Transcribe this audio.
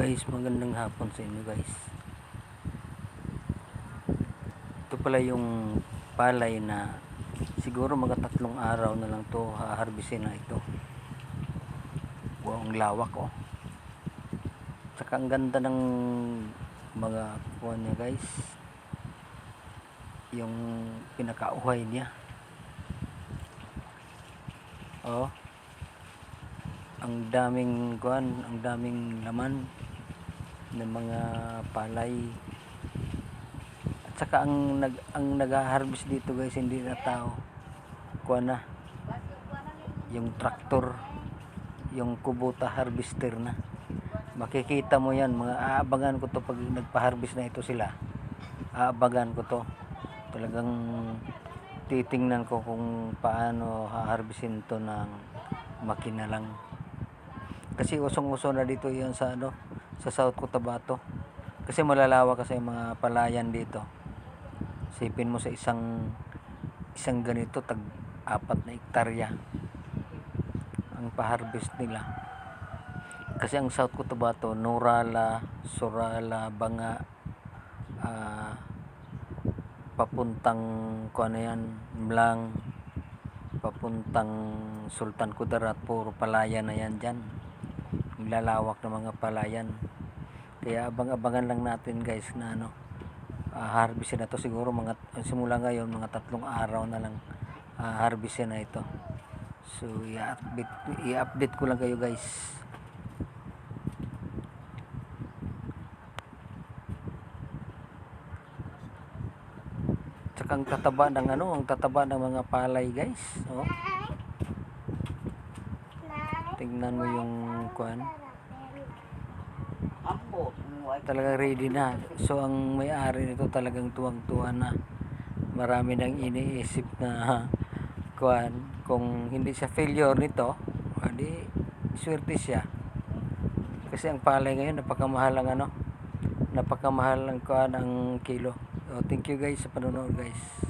guys, magandang hapon sa inyo guys. Ito pala yung palay na siguro mga tatlong araw na lang to haharbisin na ito. Buong lawak oh. Tsaka ang ganda ng mga kuha niya guys. Yung pinakauhay niya. Oh ang daming kuan, ang daming laman ng mga palay. At saka ang nag ang nag-harvest dito guys hindi na tao. Kuan na. Yung traktor, yung kubota harvester na. Makikita mo yan, mga aabangan ko to pag nagpa-harvest na ito sila. Aabangan ko to. Talagang titingnan ko kung paano haharbisin to ng makina lang. Kasi usong-uso na dito yan sa ano, sa South Cotabato. Kasi malalawa kasi yung mga palayan dito. Sipin mo sa isang isang ganito tag apat na hektarya ang paharvest nila. Kasi ang South Cotabato, Norala, Sorala, Banga, ah, papuntang kuan na yan, Mlang, papuntang Sultan Kudarat, puro palayan na yan dyan lalawak ng mga palayan. Kaya abang-abangan lang natin guys na ano uh, harvestin na to siguro mga simula ngayon mga tatlong araw na lang uh, harvestin na ito. So i-update i-update ko lang kayo guys. Tsaka ang tataba ng ano ang tataba ng mga palay guys oh tingnan mo yung kuan talagang ready na. So ang may-ari nito talagang tuwang-tuwa na. Marami nang iniisip na kuan kung hindi siya failure nito, adi swerte siya. Kasi ang palay ngayon napakamahal ang ano, napakamahal ang kuan ang kilo. So, thank you guys sa panonood guys.